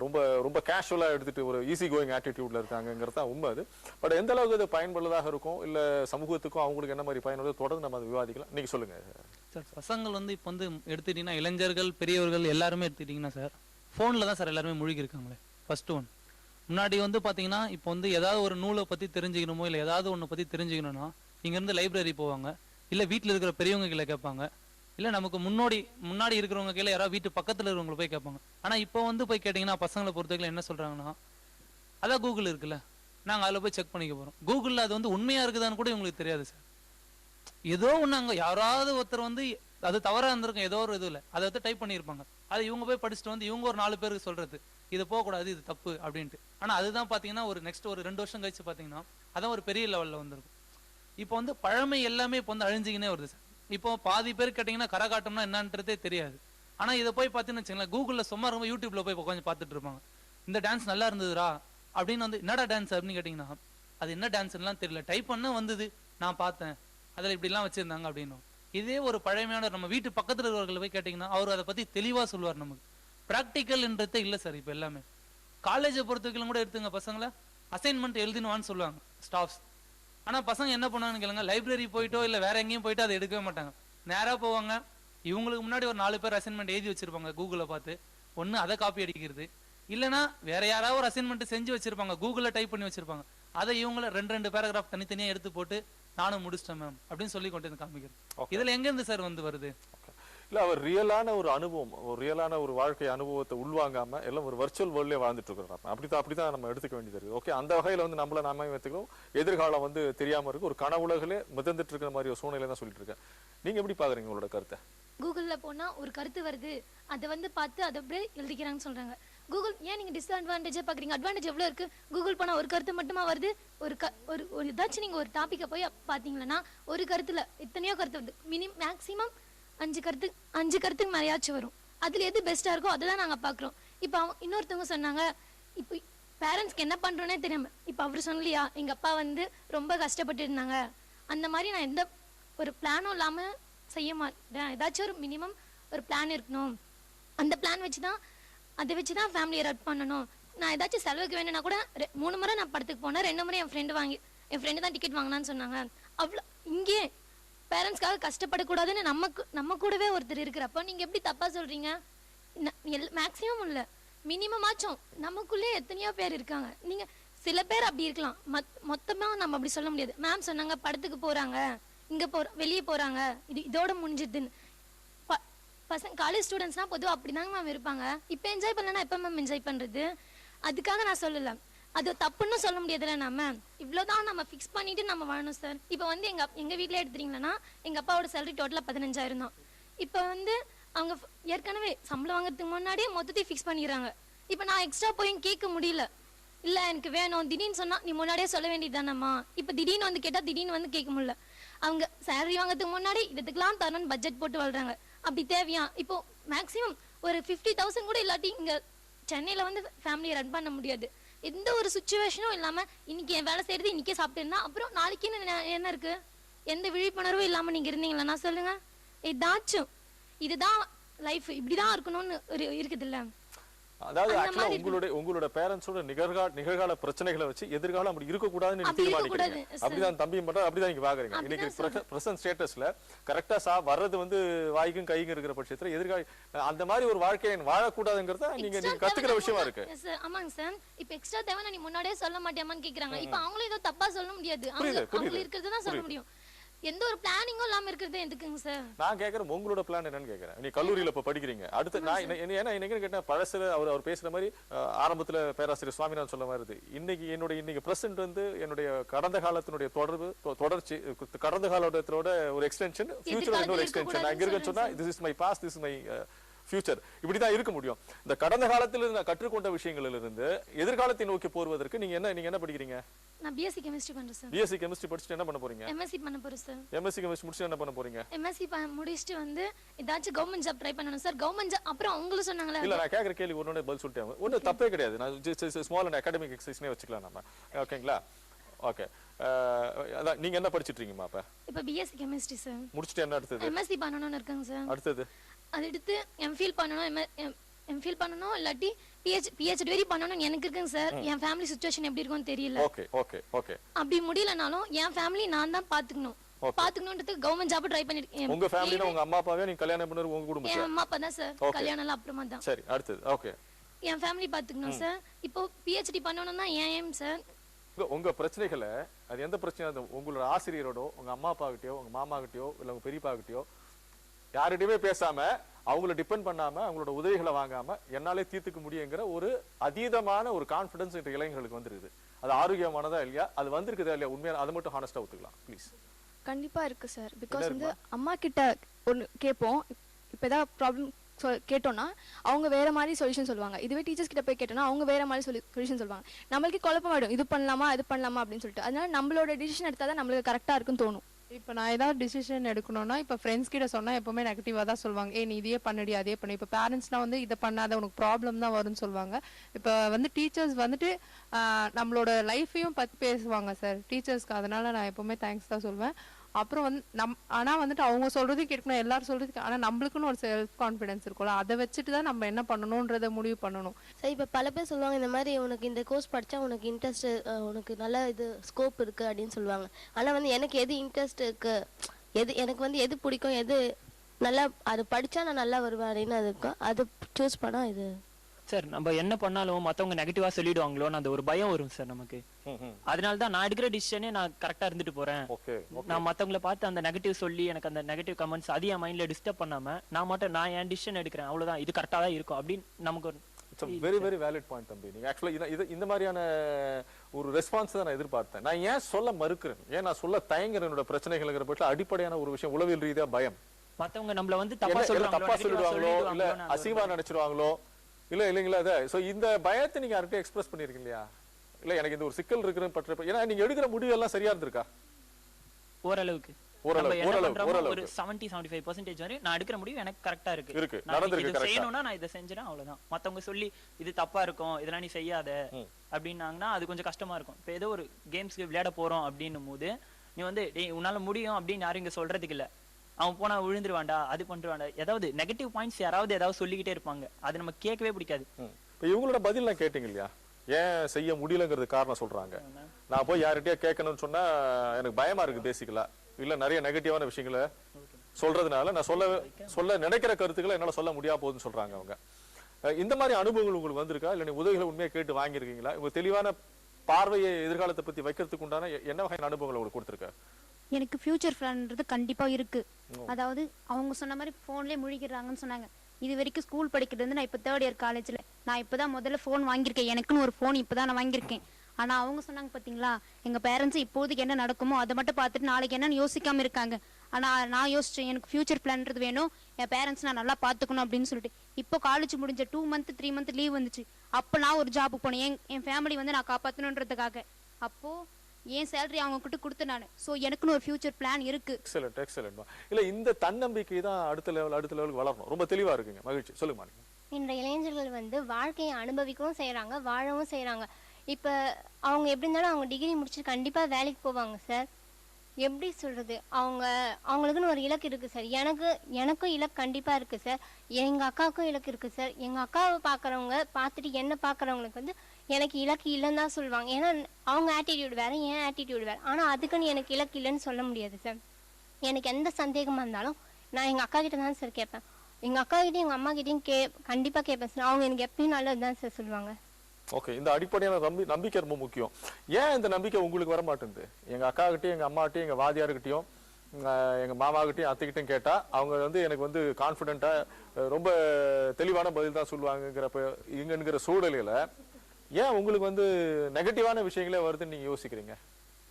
[SPEAKER 1] ரொம்ப ரொம்ப கேஷுவலாக எடுத்துகிட்டு ஒரு ஈஸி கோயிங் ஆட்டிடியூட்ல இருக்காங்கங்கிறது தான் உண்மை அது. பட் எந்த அளவுக்கு அது பயனுள்ளதாக இருக்கும்? இல்லை சமூகத்துக்கும் அவங்களுக்கு என்ன மாதிரி பயனுள்ளது தொடர்ந்து நம்ம அதை விவாதிக்கலாம். நீங்கள் சொல்லுங்கள்
[SPEAKER 7] சார் பசங்கள் வந்து இப்போ வந்து எடுத்துக்கிட்டிங்கன்னா இளைஞர்கள் பெரியவர்கள் எல்லாருமே எடுத்துக்கிட்டிங்கன்னா சார் ஃபோனில் தான் சார் எல்லாருமே மூழ்கி இருக்காங்களே ஃபர்ஸ்ட் ஒன் முன்னாடி வந்து பார்த்தீங்கன்னா இப்போ வந்து ஏதாவது ஒரு நூலை பற்றி தெரிஞ்சுக்கணுமோ இல்லை ஏதாவது ஒன்று பற்றி தெரிஞ்சுக்கணும்னா இங்கேருந்து லைப்ரரி போவாங்க இல்லை வீட்டில் இருக்கிற பெரியவங்க கீழே கேட்பாங்க இல்லை நமக்கு முன்னாடி முன்னாடி இருக்கிறவங்க கீழே யாராவது வீட்டு பக்கத்தில் இருக்கிறவங்கள போய் கேட்பாங்க. ஆனால் இப்போ வந்து போய் கேட்டிங்கன்னா பசங்களை பொறுத்தவரைக்கும் என்ன சொல்கிறாங்கன்னா அதான் கூகுள் இருக்குல்ல நாங்கள் அதில் போய் செக் பண்ணிக்க போகிறோம் கூகுளில் அது வந்து உண்மையாக இருக்குதான்னு கூட இவங்களுக்கு தெரியாது சார். ஏதோ ஒன்று அங்கே யாராவது ஒருத்தர் வந்து அது தவறா இருந்திருக்கும் ஏதோ ஒரு இதுல. அதை வந்து டைப் பண்ணியிருப்பாங்க. அது இவங்க போய் படிச்சுட்டு வந்து இவங்க ஒரு நாலு பேருக்கு சொல்றது. இது போகக்கூடாது இது தப்பு அப்படின்ட்டு. ஆனா அதுதான் பாத்தீங்கன்னா ஒரு நெக்ஸ்ட் ஒரு ரெண்டு வருஷம் கழிச்சு பார்த்தீங்கன்னா அதான் ஒரு பெரிய லெவல்ல வந்திருக்கும். இப்போ வந்து பழமை எல்லாமே இப்போ வந்து அழிஞ்சிக்கினே வருது சார். இப்போ பாதி பேர் கேட்டிங்கன்னா கரகாட்டம்னா என்னன்றதே தெரியாது. ஆனா இதை போய் பார்த்தீங்கன்னு வச்சுங்களேன் கூகுளில் சும்மா ரொம்ப யூடியூப்ல போய் உட்காந்து பார்த்துட்டு இருப்பாங்க. இந்த டான்ஸ் நல்லா இருந்ததுடா அப்படின்னு வந்து என்னடா டான்ஸ் அப்படின்னு கேட்டிங்கன்னா அது என்ன டான்ஸ்லாம் தெரியல. டைப் பண்ண வந்தது. நான் பார்த்தேன். அதில் இப்படிலாம் வச்சிருந்தாங்க அப்படின்னும் இதே ஒரு பழமையான நம்ம வீட்டு பக்கத்தில் இருக்கிறவர்களை போய் கேட்டிங்கன்னா அவர் அதை பற்றி தெளிவாக சொல்லுவார் நமக்கு. ப்ராக்டிக்கல்ன்றதே இல்லை சார் இப்போ எல்லாமே. காலேஜை பொறுத்தவரைக்கும் கூட எடுத்துங்க பசங்களை. அசைன்மெண்ட் எழுதினுவான்னு சொல்லுவாங்க ஸ்டாஃப்ஸ் ஆனா பசங்க என்ன பண்ணுவாங்கன்னு கேளுங்க லைப்ரரி போயிட்டோ இல்லை வேற எங்கேயும் போயிட்டு அதை எடுக்கவே மாட்டாங்க. நேராக போவாங்க. இவங்களுக்கு முன்னாடி ஒரு நாலு பேர் அசைன்மெண்ட் எழுதி வச்சிருப்பாங்க கூகுளில் பார்த்து. ஒன்று அதை காப்பி அடிக்கிறது. இல்லைனா வேற யாராவது ஒரு அசைன்மெண்ட் செஞ்சு வச்சிருப்பாங்க கூகுளில் டைப் பண்ணி வச்சிருப்பாங்க. அதை இவங்கள ரெண்டு ரெண்டு பேராகிராஃப் தனித்தனியாக எடுத்து போட்டு நானும் முடிச்சிட்டேன் மேம் அப்படின்னு சொல்லி கொண்டு வந்து காமிக்கிறது. இதுல எங்க இருந்து சார் வந்து வருது?
[SPEAKER 1] இல்ல அவர் ரியலான ஒரு அனுபவம் ஒரு ரியலான ஒரு வாழ்க்கை அனுபவத்தை உள்வாங்காம எல்லாம் ஒரு வர்ச்சுவல் வேர்ல்ட்லயே வாழ்ந்துட்டு இருக்கிறோம் அப்படிதான் அப்படிதான் நம்ம எடுத்துக்க வேண்டியது இருக்கு ஓகே அந்த வகையில வந்து நம்மள நாம எடுத்துக்கிறோம் எதிர்காலம் வந்து தெரியாம இருக்கு. ஒரு கனவுலகிலே மிதந்துட்டு இருக்கிற மாதிரி ஒரு சூழ்நிலை தான் சொல்லிட்டு இருக்கேன். நீங்க எப்படி பாக்குறீங்க உங்களோட கருத்தை?
[SPEAKER 8] கூகுளில் போனால் ஒரு கருத்து வருது. அதை வந்து பார்த்து அதை அப்படியே எழுதிக்கிறாங்கன்னு சொல்கிறாங்க கூகுள் ஏன் நீங்கள் டிஸ்அட்வான்டேஜாக பார்க்குறீங்க? அட்வான்டேஜ் எவ்வளோ இருக்குது கூகுள் போனால் ஒரு கருத்து மட்டுமா வருது? ஒரு க ஒரு ஒரு ஏதாச்சும் நீங்கள் ஒரு டாப்பிக்கை போய் பார்த்தீங்கன்னா ஒரு கருத்தில் எத்தனையோ கருத்து வருது. மினி மேக்ஸிமம் அஞ்சு கருத்து அஞ்சு கருத்துக்கு மேலேயாச்சும் வரும். அதில் எது பெஸ்ட்டாக இருக்கோ அதை தான் நாங்கள் பார்க்குறோம். இப்போ அவங்க இன்னொருத்தவங்க சொன்னாங்க இப்போ பேரண்ட்ஸ்க்கு என்ன பண்ணுறோன்னே தெரியாம. இப்போ அவர் சொன்னலையா எங்கள் அப்பா வந்து ரொம்ப கஷ்டப்பட்டு இருந்தாங்க. அந்த மாதிரி நான் எந்த ஒரு பிளானும் இல்லாமல் செய்ய மாட்டேன். ஏதாச்சும் ஒரு மினிமம் ஒரு பிளான் இருக்கணும். அந்த பிளான் வச்சு தான் அதை வச்சு தான் ஃபேமிலியை ரட் பண்ணணும். நான் ஏதாச்சும் செலவுக்கு வேணும்னா கூட மூணு முறை நான் படத்துக்கு போனேன் ரெண்டு முறை என் ஃப்ரெண்டு வாங்கி என் ஃப்ரெண்டு தான் டிக்கெட் வாங்கினான்னு சொன்னாங்க. அவ்வளோ இங்கே பேரண்ட்ஸ்க்காக கஷ்டப்படக்கூடாதுன்னு நமக்கு நம்ம கூடவே ஒருத்தர் இருக்கிறப்போ நீங்கள் எப்படி தப்பாக சொல்கிறீங்க மேக்ஸிமம் இல்லை. மினிமமாச்சும் நமக்குள்ளே எத்தனையோ பேர் இருக்காங்க. நீங்கள் சில பேர் அப்படி இருக்கலாம். மத் மொத்தமாக நம்ம அப்படி சொல்ல முடியாது. மேம் சொன்னாங்க படத்துக்கு போகிறாங்க இங்கே போ வெளியே போகிறாங்க இது இதோட முடிஞ்சிதுன்னு. பசங்க காலேஜ் ஸ்டூடெண்ட்ஸ்லாம் பொதுவாக அப்படிதாங்க மேம் இருப்பாங்க. இப்போ என்ஜாய் பண்ணலன்னா எப்போ மேம் என்ஜாய் பண்ணுறது அதுக்காக நான் சொல்லலை. அது தப்புன்னு சொல்ல முடியாதுல்ல நம்ம இவ்வளோதான் நம்ம ஃபிக்ஸ் பண்ணிட்டு நம்ம வாழணும் சார் இப்போ வந்து எங்கள் எங்கள் வீட்டில் எடுத்துட்டீங்கன்னா எங்கள் அப்பாவோட சேலரி டோட்டலாக பதினஞ்சாயிரம் தான். இப்போ வந்து அவங்க ஏற்கனவே சம்பளம் வாங்குறதுக்கு முன்னாடியே மொத்தத்தையும் ஃபிக்ஸ் பண்ணிடுறாங்க இப்போ நான் எக்ஸ்ட்ரா போய் கேட்க முடியல. இல்லை எனக்கு வேணும். திடீர்னு சொன்னால் நீ முன்னாடியே சொல்ல வேண்டியதுதானம்மா? இப்போ திடீர்னு வந்து கேட்டால் திடீர்னு வந்து கேட்க முடியல. அவங்க சேலரி வாங்குறதுக்கு முன்னாடி இதுக்கெல்லாம் தரணும்னு பட்ஜெட் போட்டு வாழ்றாங்க. அப்படி தேவையா? இப்போ மேக்ஸிமம் ஒரு ஃபிஃப்டி தௌசண்ட் கூட இல்லாட்டி இங்கே சென்னையில் வந்து ஃபேமிலியை ரன் பண்ண முடியாது. எந்த ஒரு சுச்சுவேஷனும் இல்லாமல் இன்னைக்கு என் வேலை செய்யறது இன்னைக்கே சாப்பிட்டு அப்புறம் நாளைக்கு என்ன என்ன இருக்கு? எந்த விழிப்புணர்வும் இல்லாமல் நீங்கள் இருந்தீங்களா? சொல்லுங்க. ஏதாச்சும் இதுதான் லைஃப் இப்படிதான் இருக்கணும்னு ஒரு இருக்குது
[SPEAKER 1] அதாவது ஆக்சுவலா உங்களுடைய உங்களோட பேரண்ட்ஸோட நிகழ்கால நிகழ்கால பிரச்சனைகளை வச்சு எதிர்காலம் அப்படி இருக்கக்கூடாதுன்னு தீர்மானிக்கிறீங்க. அப்படிதான் தம்பியும் பண்ற அப்படிதான் நீங்க பாக்குறீங்க. இன்னைக்கு பிரசன்ட் ஸ்டேட்டஸ்ல கரெக்டா சா வர்றது வந்து வாய்க்கும் கைக்கும் இருக்கிற பட்சத்துல எதிர்கால அந்த மாதிரி ஒரு வாழ்க்கையை வாழக்கூடாதுங்கிறத நீங்க நீங்க கத்துக்கிற விஷயமா இருக்கு.
[SPEAKER 8] ஆமாங்க சார் இப்ப எக்ஸ்ட்ரா தேவை நீ முன்னாடியே சொல்ல மாட்டியாமான்னு கேக்குறாங்க. இப்ப அவங்களும் ஏதோ தப்பா சொல்ல முடியாது. அவங்க
[SPEAKER 1] புரியுது, புரியுது,
[SPEAKER 8] அவங்க இருக்கிறது தான் சொல்ல முடியும். எந்த ஒரு பிளானிங்கும் இல்லாம இருக்கிறது எதுக்குங்க சார்
[SPEAKER 1] நான் கேக்குறேன் உங்களோட பிளான் என்னன்னு கேக்குறேன். நீ கல்லூரியில இப்ப படிக்கிறீங்க. அடுத்து நான் ஏன்னா இன்னைக்கு கேட்டேன் பழசுல அவர் அவர் பேசுற மாதிரி ஆரம்பத்துல பேராசிரியர் சுவாமிநாதன் சொல்ல மாதிரி. இன்னைக்கு என்னுடைய இன்னைக்கு பிரசன்ட் வந்து என்னுடைய கடந்த காலத்தினுடைய தொடர்பு தொடர்ச்சி கடந்த காலத்தோட ஒரு எக்ஸ்டென்ஷன் ஃபியூச்சரோட இன்னொரு எக்ஸ்டென்ஷன் நான் இங்க இருக்கேன்னு சொன்னா this is my past this is my future இப்படிதான் இருக்க முடியும். இந்த கடந்த காலத்தில் நான் கற்றுக்கொண்ட விஷயங்களில் இருந்து எதிர்காலத்தை நோக்கி போவதற்கு நீங்க என்ன நீங்க என்ன படிக்கிறீங்க?
[SPEAKER 8] நான் பிஎஸ்சி கெமிஸ்ட்ரி பண்றேன் சார்
[SPEAKER 1] பிஎஸ்சி கெமிஸ்ட்ரி படிச்சுட்டு என்ன பண்ண போறீங்க?
[SPEAKER 8] எம்எஸ்சி பண்ண போறேன் சார்
[SPEAKER 1] எம்எஸ்சி கெமிஸ்ட்ரி முடிச்சுட்டு என்ன பண்ண போறீங்க?
[SPEAKER 8] எம்எஸ்சி முடிச்சுட்டு வந்து ஏதாச்சும் கவர்மெண்ட் ஜாப் ட்ரை பண்ணணும் சார் கவர்மெண்ட் ஜாப் அப்புறம் அவங்களும் சொன்னாங்களே
[SPEAKER 1] இல்ல நான் கேக்குற கேள்வி ஒன்னோட பதில் சொல்லிட்டேன். ஒன்றும் தப்பே கிடையாது. நான் ஸ்மால் அண்ட் அகாடமிக் எக்ஸசைஸ்னே வச்சுக்கலாம் நம்ம. ஓகேங்களா ஓகே அதான் நீங்க என்ன படிச்சிட்டு இருக்கீங்கம்மா அப்ப?
[SPEAKER 8] இப்ப பிஎஸ்சி கெமிஸ்ட்ரி சார்
[SPEAKER 1] முடிச்சுட்டு என்ன அடுத்தது?
[SPEAKER 8] எம்எஸ்சி பண்ணணும்னு இருக்காங்க சார்
[SPEAKER 1] அடுத்தது?
[SPEAKER 8] அது எடுத்து எம்ஃபில் பண்ணணும் எம்ஃபில் பண்ணணும் இல்லாட்டி பிஹெச் பிஹெச்டி வரை பண்ணணும்னு எனக்கு இருக்குங்க சார் என் ஃபேமிலி சுச்சுவேஷன் எப்படி இருக்கும்னு தெரியல.
[SPEAKER 1] ஓகே ஓகே ஓகே
[SPEAKER 8] அப்படி முடியலனாலும் என் ஃபேமிலி நான் தான் பாத்துக்கணும்.
[SPEAKER 1] Okay.
[SPEAKER 8] பாத்துக்கணுன்றதுக்கு கவர்மெண்ட் ஜாப் ட்ரை பண்ணிருக்கேன்
[SPEAKER 1] உங்க ஃபேமிலினா உங்க அம்மா அப்பாவே நீங்க கல்யாணம் பண்ணது உங்க குடும்பம்
[SPEAKER 8] என் அம்மா அப்பா தான் சார். கல்யாணம் எல்லாம் அப்புறமா தான்.
[SPEAKER 1] சரி அடுத்தது. ஓகே
[SPEAKER 8] என் ஃபேமிலி பாத்துக்கணும் சார் இப்போ பிஹெச்டி பண்ணணும்னா ஏன் ஏம் சார்
[SPEAKER 1] உங்க- பிரச்சனைகளை அது எந்த பிரச்சனையா உங்களோட ஆசிரியரோடோ உங்க அம்மா அப்பா கிட்டயோ உங்க மாமா கிட்டயோ இல்ல உங்க பெரியப்பா கிட்டயோ யார்கிட்டயுமே பேசாம அவங்கள டிபெண்ட் பண்ணாம அவங்களோட உதவிகளை வாங்காம என்னாலே தீர்த்துக்க முடியுங்கிற ஒரு அதீதமான ஒரு கான்பிடன்ஸ் இன்றைய இளைஞர்களுக்கு வந்துருக்குது. அது ஆரோக்கியமானதா இல்லையா? அது வந்திருக்குதா இல்லையா? உண்மையான அதை மட்டும் ஹானஸ்டா ஒத்துக்கலாம் ப்ளீஸ்
[SPEAKER 9] கண்டிப்பா இருக்கு சார் பிகாஸ் வந்து அம்மா கிட்ட ஒன்று கேட்போம் இப்போ ஏதாவது ப்ராப்ளம் கேட்டோம்னா அவங்க வேற மாதிரி சொல்யூஷன் சொல்லுவாங்க. இதுவே டீச்சர்ஸ் கிட்ட போய் கேட்டோம்னா அவங்க வேற மாதிரி சொல்லி சொல்யூஷன் சொல்லுவாங்க. நம்மளுக்கு குழப்பமாயிடும். இது பண்ணலாமா? இது பண்ணலாமா? அப்படின்னு சொல்லிட்டு. அதனால நம்மளோட டிசிஷன் எடுத்தால் தான் நம்மளுக்கு கரெக்டாக இருக்குன்னு தோணும்.
[SPEAKER 10] இப்போ நான் ஏதாவது டிசிஷன் எடுக்கணும்னா இப்போ ஃப்ரெண்ட்ஸ் கிட்ட சொன்னால் எப்பவுமே நெகட்டிவாக தான் சொல்லுவாங்க. ஏ நீ இதையே பண்ணடி அதே பண்ணு. இப்போ பேரண்ட்ஸ்னால் வந்து இதை பண்ணாத உனக்கு ப்ராப்ளம் தான் வரும்னு சொல்லுவாங்க. இப்போ வந்து டீச்சர்ஸ் வந்துட்டு நம்மளோட லைஃப்பையும் பற்றி பேசுவாங்க சார் டீச்சர்ஸ்க்கு அதனால நான் எப்பவுமே தேங்க்ஸ் தான் சொல்வேன். அப்புறம் வந்து நம் ஆனால் வந்துட்டு அவங்க சொல்கிறது கேட்கணும் எல்லாரும் சொல்கிறது ஆனால் நம்மளுக்குன்னு ஒரு செல்ஃப் கான்ஃபிடன்ஸ் இருக்கும்ல அதை வச்சுட்டு தான் நம்ம என்ன பண்ணணுன்றதை முடிவு பண்ணணும்.
[SPEAKER 11] சரி இப்போ பல பேர் சொல்லுவாங்க இந்த மாதிரி உனக்கு இந்த கோர்ஸ் படித்தா உனக்கு இன்ட்ரெஸ்ட் உனக்கு நல்ல இது ஸ்கோப் இருக்குது அப்படின்னு சொல்லுவாங்க. ஆனால் வந்து எனக்கு எது இன்ட்ரெஸ்ட் இருக்குது எது எனக்கு வந்து எது பிடிக்கும்? எது நல்லா அது படித்தா நான் நல்லா வருவேன் அப்படின்னு அது இருக்கும் அது சூஸ் பண்ணால் இது
[SPEAKER 6] சார் நம்ம என்ன பண்ணாலும் மத்தவங்க நெகட்டிவா சொல்லிடுவாங்களோன்னு அந்த ஒரு பயம் வரும் சார் நமக்கு. அதனால தான் நான் எடுக்கிற டிசிஷனே நான் கரெக்டா இருந்துட்டு போறேன்.
[SPEAKER 1] ஓகே
[SPEAKER 6] நான் மத்தவங்கள பார்த்து அந்த நெகட்டிவ் சொல்லி எனக்கு அந்த நெகட்டிவ் கமெண்ட்ஸ் அது என் மைண்ட்ல டிஸ்டர்ப் பண்ணாம நான் மட்டும் நான் என் டிசிஷன் எடுக்கிறேன். அவ்வளவுதான். இது கரெக்டா தான் இருக்கும் அப்படின்னு நமக்கு
[SPEAKER 1] it's very very valid point தம்பி. நீங்க ஆக்சுவலா இது இந்த மாதிரியான ஒரு ரெஸ்பான்ஸ் தான் நான் எதிர்பார்த்தேன். நான் ஏன் சொல்ல மறுக்கிறேன்? ஏன் நான் சொல்ல தயங்குறேன் என்னோட பிரச்சனைகள்ங்கிற பட்சத்தில் அடிப்படையான ஒரு விஷயம் உளவியல் ரீதியா பயம்.
[SPEAKER 6] மத்தவங்க நம்மள வந்து தப்பா
[SPEAKER 1] சொல்லிடுவாங்களோ இல்ல அசிங்கமா நினைச்சிருவாங்களோ இல்ல இல்லைங்களா அத? சோ இந்த பயத்தை நீங்க யார்கிட்ட எக்ஸ்பிரஸ் பண்ணிருக்கீங்க இல்லையா இல்ல எனக்கு இந்த ஒரு சிக்கல் இருக்குன்னு பற்ற ஏன்னா நீங்க எடுக்கிற முடிவு எல்லாம் சரியா இருந்திருக்கா?
[SPEAKER 6] ஓரளவுக்கு. ஒரு 70 75% பர்சன்டேஜ் வரை நான் எடுக்கிற முடிவு எனக்கு கரெக்டா இருக்கு.
[SPEAKER 1] இருக்கு,
[SPEAKER 6] நான்
[SPEAKER 1] நடந்திருக்கு
[SPEAKER 6] இது
[SPEAKER 1] correct ஆ.
[SPEAKER 6] செய்யணும்னா நான் இதை செஞ்சேன் அவ்வளவுதான். மத்தவங்க சொல்லி இது தப்பா இருக்கும் இதெல்லாம் நீ செய்யாத அப்படின்னாங்கன்னா அது கொஞ்சம் கஷ்டமா இருக்கும். இப்போ ஏதோ ஒரு கேம்ஸ்க்கு விளையாட போறோம் அப்படின்னும் போது நீ வந்து டேய் உன்னால முடியும் அப்படின்னு யாரும் இங்க சொல்றதுக்கு இல்ல. அவன் போனா விழுந்துருவான்டா அது பண்ணிருவான்டா. ஏதாவது நெகட்டிவ் பாயிண்ட்ஸ் யாராவது ஏதாவது சொல்லிக்கிட்டே இருப்பாங்க. அது நம்ம கேட்கவே பிடிக்காது.
[SPEAKER 1] இப்ப இவங்களோட பதில் நான் கேட்டீங்க இல்லையா? ஏன் செய்ய முடியலங்கிறது காரணம் சொல்றாங்க. நான் போய் யார்கிட்டயா கேட்கணும்னு சொன்னா எனக்கு பயமா இருக்கு பேசிக்கலா? இல்ல நிறைய நெகட்டிவான விஷயங்களை சொல்றதுனால நான் சொல்ல சொல்ல நினைக்கிற கருத்துக்களை என்னால சொல்ல முடியாம போகுதுன்னு சொல்றாங்க அவங்க. இந்த மாதிரி அனுபவங்கள் உங்களுக்கு வந்திருக்கா? இல்ல நீ உதவிகளை உண்மையா கேட்டு வாங்கியிருக்கீங்களா? உங்க தெளிவான பார்வையை எதிர்காலத்தை பத்தி வைக்கிறதுக்கு உண்டான என்ன வகையான அனுபவங்களை உங்களுக்கு கொடுத்துருக்க?
[SPEAKER 12] எனக்கு ஃபியூச்சர் பிளான்ன்றது கண்டிப்பா இருக்கு. அதாவது அவங்க சொன்ன மாதிரி ஃபோன்லேயே முழிக்கிறாங்கன்னு சொன்னாங்க. இது வரைக்கும் ஸ்கூல் படிக்கிறது நான் இப்போ தேர்ட் இயர் காலேஜ்ல நான் இப்பதான் முதல்ல ஃபோன் வாங்கியிருக்கேன். எனக்குன்னு ஒரு ஃபோன் இப்பதான் நான் வாங்கியிருக்கேன். ஆனா அவங்க சொன்னாங்க பாத்தீங்களா எங்க பேரண்ட்ஸ் இப்போதைக்கு என்ன நடக்குமோ அதை மட்டும் பார்த்துட்டு நாளைக்கு என்னன்னு யோசிக்காம இருக்காங்க. ஆனா நான் யோசிச்சேன் எனக்கு ஃபியூச்சர் பிளான்றது வேணும். என் பேரண்ட்ஸ் நான் நல்லா பாத்துக்கணும் அப்படின்னு சொல்லிட்டு. இப்போ காலேஜ் முடிஞ்ச two month three month leave வந்துச்சு. அப்போ நான் ஒரு ஜாபுக்கு போனேன். என் என் ஃபேமிலி வந்து நான் காப்பாற்றணுன்றதுக்காக அப்போ என் சேலரி அவங்க கிட்ட கொடுத்தேன் நான். ஸோ எனக்குன்னு ஒரு ஃபியூச்சர் பிளான் இருக்கு.
[SPEAKER 1] எக்ஸலண்ட் எக்ஸலண்ட் இல்ல இந்த தன்னம்பிக்கை தான் அடுத்த லெவல் அடுத்த லெவலுக்கு வளரணும். ரொம்ப தெளிவா இருக்குங்க. மகிழ்ச்சி. சொல்லுங்க
[SPEAKER 11] இன்றைய இளைஞர்கள் வந்து வாழ்க்கையை அனுபவிக்கவும் செய்கிறாங்க வாழவும் செய்கிறாங்க இப்போ அவங்க எப்படி இருந்தாலும் அவங்க டிகிரி முடிச்சுட்டு கண்டிப்பாக வேலைக்கு போவாங்க சார் எப்படி சொல்கிறது அவங்க அவங்களுக்குன்னு ஒரு இலக்கு இருக்குது சார் எனக்கு எனக்கும் இலக்கு கண்டிப்பாக இருக்குது சார் எங்கள் அக்காவுக்கும் இலக்கு இருக்குது சார் எங்கள் அக்காவை பார்க்குறவங்க பார்த்துட்டு என்ன பார்க்குறவங்களுக்கு வந்து எனக்கு இலக்கு இல்லைன்னு தான் சொல்லுவாங்க. ஏன்னா அவங்க ஆட்டிடியூட் வேறு என் ஆட்டிடியூட் வேறு. ஆனால் அதுக்குன்னு எனக்கு இலக்கு இல்லைன்னு சொல்ல முடியாது சார் எனக்கு எந்த சந்தேகமாக இருந்தாலும் நான் எங்கள் அக்கா கிட்ட தான் சார் கேட்பேன். எங்கள் அக்கா கிட்டையும் எங்கள் அம்மா கிட்டையும் கே கண்டிப்பாக கேட்பேன் சார் அவங்க எனக்கு எப்பயும் நல்லது தான் சார் சொல்லுவாங்க.
[SPEAKER 1] ஓகே இந்த அடிப்படையான நம்பி நம்பிக்கை ரொம்ப முக்கியம். ஏன் இந்த நம்பிக்கை உங்களுக்கு வர மாட்டேங்குது எங்கள் அக்கா எங்கள் எங்க அம்மாட்டையும் எங்கள் வாதியார்கிட்டையும் எங்கள் எங்க மாமா கிட்டயும் அவங்க வந்து எனக்கு வந்து கான்ஃபிடென்ட்டாக ரொம்ப தெளிவான பதில் தான் சொல்லுவாங்கங்கிறப்ப இங்கங்கிற சூழலில் ஏன் உங்களுக்கு வந்து நெகட்டிவான விஷயங்களே வருதுன்னு நீங்க யோசிக்கிறீங்க?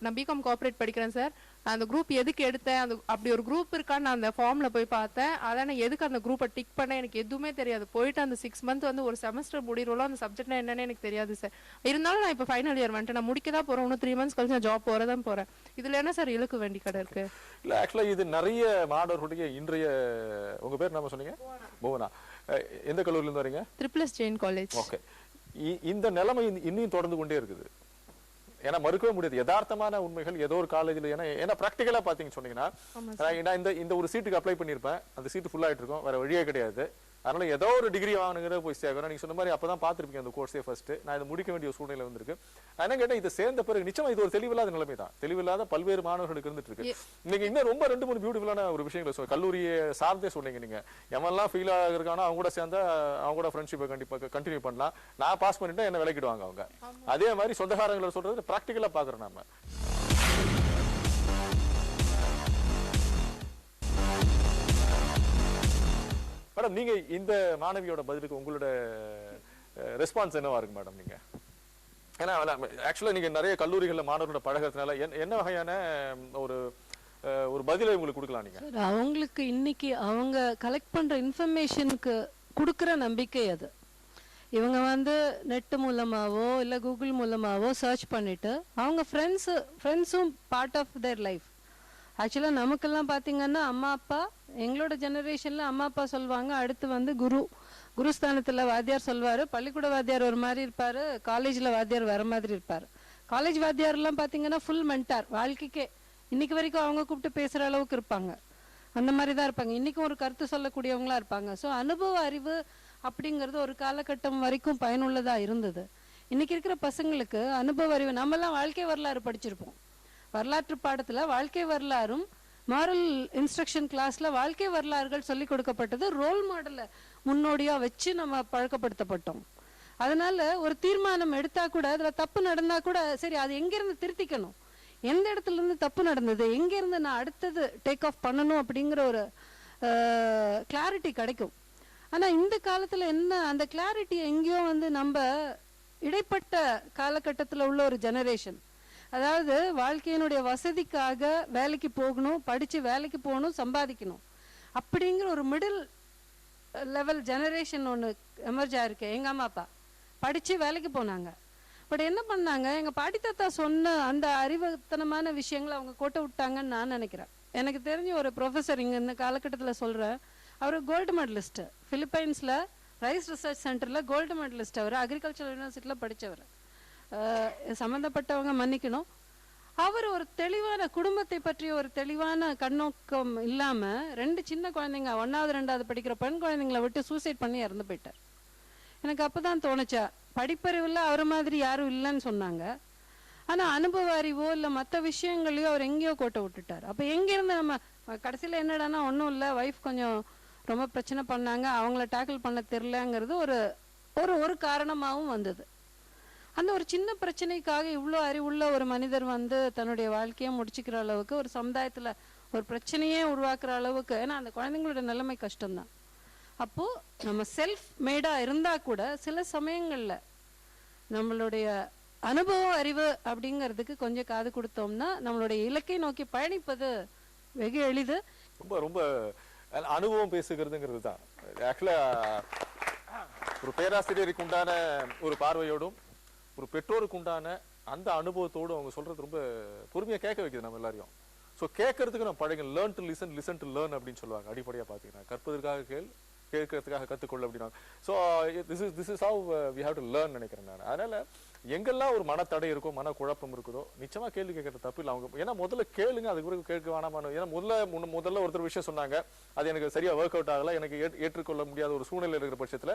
[SPEAKER 10] நான் பிகாம் கோஆப்ரேட் படிக்கிறேன் சார் அந்த குரூப் எதுக்கு எடுத்தேன்? அந்த அப்படி ஒரு குரூப் இருக்கான்னு நான் அந்த ஃபார்ம்ல போய் பார்த்தேன். அதான் நான் எதுக்கு அந்த குரூப்பை டிக் பண்ண எனக்கு எதுவுமே தெரியாது. போயிட்டு அந்த சிக்ஸ் மந்த் வந்து ஒரு செமஸ்டர் முடிகிறோம் அந்த சப்ஜெக்ட்னா என்னன்னு எனக்கு தெரியாது சார் இருந்தாலும் நான் இப்போ ஃபைனல் இயர் வந்துட்டு நான் முடிக்க தான் இன்னும் த்ரீ மந்த்ஸ் கழிச்சு நான் ஜாப் போறதான் போறேன். இதுல என்ன சார் இலக்கு வேண்டி கடை இருக்கு?
[SPEAKER 1] இல்ல ஆக்சுவலா இது நிறைய மாணவர்களுடைய இன்றைய உங்க பேர் என்ன சொன்னீங்க? புவனா எந்த கல்லூரில இருந்து வரீங்க?
[SPEAKER 10] Triple S Jain college
[SPEAKER 1] okay இந்த நிலைமை இன்னி- இன்னும் தொடர்ந்து கொண்டே இருக்குது. ஏன்னா மறுக்கவே முடியாது. யதார்த்தமான உண்மைகள் ஏதோ ஒரு காலேஜ்ல ஏன்னா ஏன்னா ப்ராக்டிக்கலா பாத்தீங்க சொன்னீங்கன்னா நான் இந்த இந்த ஒரு சீட்டுக்கு அப்ளை பண்ணியிருப்பேன். அந்த சீட்டு ஃபுல் ஆயிட்டு இருக்கும் வேற வழியே கிடையாது. அதனால ஏதோ ஒரு டிகிரி வாங்கணுங்கிற போய் சேர்க்கணும். நீங்க சொன்ன மாதிரி அப்பதான் பார்த்திருப்பீங்க அந்த கோர்ஸே ஃபர்ஸ்ட் நான் இதை முடிக்க வேண்டிய சூழ்நிலை வந்திருக்கு. என்ன கேட்டேன்? இதை சேர்ந்த பிறகு நிச்சயமா இது ஒரு தெளிவில்லாத நிலைமை தான் தெளிவில்லாத பல்வேறு மாணவர்களுக்கு இருந்துட்டு இருக்கு. நீங்க இன்னும் ரொம்ப ரெண்டு மூணு பியூட்டிஃபுல்லான ஒரு விஷயங்களை சொல்லுங்க கல்லூரியை சார்ந்தே சொன்னீங்க நீங்க. எவன்லாம் ஃபீல் ஆகிருக்கானோ அவங்க கூட சேர்ந்தா அவங்க கூட ஃப்ரெண்ட்ஷிப்பை கண்டிப்பா கண்டினியூ பண்ணலாம். நான் பாஸ் பண்ணிட்டா என்ன விலக்கிடுவாங்க அவங்க? அதே மாதிரி சொந்தக்காரங்களை சொல்றது பிராக்டிக்கலா பாக்குறோம் நாம. மேடம் நீங்க இந்த மாணவியோட பதிலுக்கு உங்களோட ரெஸ்பான்ஸ் என்னவா இருக்கு மேடம் நீங்க? ஏன்னா ஆக்சுவலா நீங்க நிறைய கல்லூரிகள்ல மாணவர்களோட பழகிறதுனால என்ன- என்ன வகையான ஒரு ஒரு பதிலை உங்களுக்கு கொடுக்கலாம் நீங்க?
[SPEAKER 13] சார் அவங்களுக்கு இன்னைக்கு அவங்க கலெக்ட் பண்ற இன்ஃபர்மேஷனுக்கு கொடுக்குற நம்பிக்கை அது. இவங்க வந்து நெட் மூலமாவோ இல்லை கூகுள் மூலமாவோ சர்ச் பண்ணிட்டு அவங்க ஃப்ரெண்ட்ஸு ஃப்ரெண்ட்ஸும் பார்ட் ஆஃப் தேர் லைஃப் ஆக்சுவலாக நமக்கெல்லாம் பார்த்தீங்கன்னா அம்மா அப்பா எங்களோட ஜெனரேஷனில் அம்மா அப்பா சொல்லுவாங்க. அடுத்து வந்து குரு. குருஸ்தானத்தில் வாத்தியார் சொல்வார். பள்ளிக்கூட வாத்தியார் ஒரு மாதிரி இருப்பார். காலேஜில் வாத்தியார் வர மாதிரி இருப்பார். காலேஜ் வாத்தியார்லாம் பார்த்தீங்கன்னா ஃபுல் மென்டார் வாழ்க்கைக்கே. இன்னைக்கு வரைக்கும் அவங்க கூப்பிட்டு பேசுகிற அளவுக்கு இருப்பாங்க. அந்த மாதிரி தான் இருப்பாங்க. இன்னைக்கும் ஒரு கருத்து சொல்லக்கூடியவங்களா இருப்பாங்க. ஸோ அனுபவ அறிவு அப்படிங்கிறது ஒரு காலகட்டம் வரைக்கும் பயனுள்ளதா இருந்தது. இன்னைக்கு இருக்கிற பசங்களுக்கு அனுபவ அறிவு நம்மலாம் வாழ்க்கை வரலாறு படிச்சிருப்போம். வரலாற்று பாடத்துல வாழ்க்கை வரலாறும் மாரல் இன்ஸ்ட்ரக்ஷன் கிளாஸ்ல வாழ்க்கை வரலாறுகள் சொல்லி கொடுக்கப்பட்டது ரோல் மாடலை முன்னோடியா வச்சு நம்ம பழக்கப்படுத்தப்பட்டோம். அதனால ஒரு தீர்மானம் எடுத்தா கூட அதுல தப்பு நடந்தா கூட சரி அது எங்கிருந்து திருத்திக்கணும்? எந்த இடத்துல இருந்து தப்பு நடந்தது? எங்கேருந்து நான் அடுத்தது டேக் ஆஃப் பண்ணணும் அப்படிங்கிற ஒரு கிளாரிட்டி கிடைக்கும். ஆனா இந்த காலத்துல என்ன அந்த கிளாரிட்டி எங்கேயோ வந்து நம்ம இடைப்பட்ட காலகட்டத்தில் உள்ள ஒரு ஜெனரேஷன் அதாவது வாழ்க்கையினுடைய வசதிக்காக வேலைக்கு போகணும் படித்து வேலைக்கு போகணும் சம்பாதிக்கணும். அப்படிங்கிற ஒரு மிடில் லெவல் ஜெனரேஷன் ஒன்று எமர்ஜ் ஆயிருக்கு. எங்க அம்மா அப்பா. படிச்சு வேலைக்கு போனாங்க. பட் என்ன பண்ணாங்க? எங்கள் பாட்டி தாத்தா சொன்ன அந்த அறிவுத்தனமான விஷயங்களை அவங்க கொட்ட விட்டாங்கன்னு நான் நினைக்கிறேன். எனக்கு தெரிஞ்ச ஒரு ப்ரொஃபஸர் இங்கே இந்த காலகட்டத்தில் சொல்றேன் அவர் கோல்டு மெடலிஸ்ட் ஃபிலிப்பைன்ஸில் ரைஸ் ரிசர்ச் சென்டரில் கோல்டு மெடலிஸ்ட் அவர் அக்ரிகல்ச்சர் யூனிவர்சிட்டியில் படித்தவர் சம்மந்தப்பட்டவங்க சம்பந்தப்பட்டவங்க மன்னிக்கணும். அவர் ஒரு தெளிவான குடும்பத்தை பற்றிய ஒரு தெளிவான கண்ணோக்கம் இல்லாம ரெண்டு சின்ன குழந்தைங்க ஒன்றாவது ரெண்டாவது படிக்கிற பெண் குழந்தைங்களை விட்டு சூசைட் பண்ணி இறந்து போயிட்டார். எனக்கு அப்பதான் தோணுச்சா படிப்பறிவுல அவர் மாதிரி யாரும் இல்லைன்னு சொன்னாங்க. ஆனால் அனுபவ அறிவோ இல்லை மற்ற விஷயங்களையோ அவர் எங்கேயோ கோட்டை விட்டுட்டார். அப்போ எங்கேருந்து நம்ம கடைசியில என்னடான்னா ஒன்றும் இல்லை ஒய்ஃப் கொஞ்சம் ரொம்ப பிரச்சனை பண்ணாங்க அவங்கள டேக்கிள் பண்ண தெரிலங்கிறது ஒரு ஒரு ஒரு காரணமாகவும் வந்தது. அந்த ஒரு சின்ன பிரச்சனைக்காக இவ்வளோ அறிவுள்ள ஒரு மனிதர் வந்து தன்னுடைய வாழ்க்கையை முடிச்சுக்கிற அளவுக்கு ஒரு சமுதாயத்தில் ஒரு பிரச்சனையே உருவாக்குற அளவுக்கு ஏன்னா அந்த குழந்தைங்களோட நிலைமை கஷ்டம்தான். அப்போ நம்ம செல்ஃப் மேடாக இருந்தால் கூட சில சமயங்களில் நம்மளுடைய அனுபவ அறிவு அப்படிங்கிறதுக்கு கொஞ்சம் காது கொடுத்தோம்னா நம்மளுடைய இலக்கை நோக்கி பயணிப்பது வெகு எளிது.
[SPEAKER 1] ரொம்ப ரொம்ப அனுபவம் பேசுகிறதுங்கிறது தான். ஒரு பேராசிரியருக்கு உண்டான ஒரு பார்வையோடும் ஒரு பெற்றோருக்கு உண்டான அந்த அனுபவத்தோடு அவங்க சொல்றது ரொம்ப பொறுமையாக கேட்க வைக்குது நம்ம எல்லாரையும். ஸோ கேட்கறதுக்கு நம்ம பழங்க learn to listen listen to learn அப்படின்னு சொல்லுவாங்க. அடிப்படையாக பார்த்தீங்கன்னா கற்பதற்காக கேள் கேட்கறதுக்காக கற்றுக்கொள்ள அப்படின்னாங்க so this is this is how we have to learn நினைக்கிறேன் நான். அதனால எங்கெல்லாம் ஒரு மனத்தடை இருக்கோ மன குழப்பம் இருக்குதோ நிச்சயமாக கேள்வி கேட்கறது தப்பு இல்லை. அவங்க ஏன்னா முதல்ல கேளுங்க அதுக்கு பிறகு கேட்க வேணாமான்னு ஏன்னா முதல்ல முன்ன- முதல்ல ஒருத்தர் விஷயம் சொன்னாங்க அது எனக்கு சரியாக ஒர்க் அவுட் ஆகலை எனக்கு ஏற்றுக்கொள்ள முடியாத ஒரு சூழ்நிலை இருக்கிற பட்சத்தில்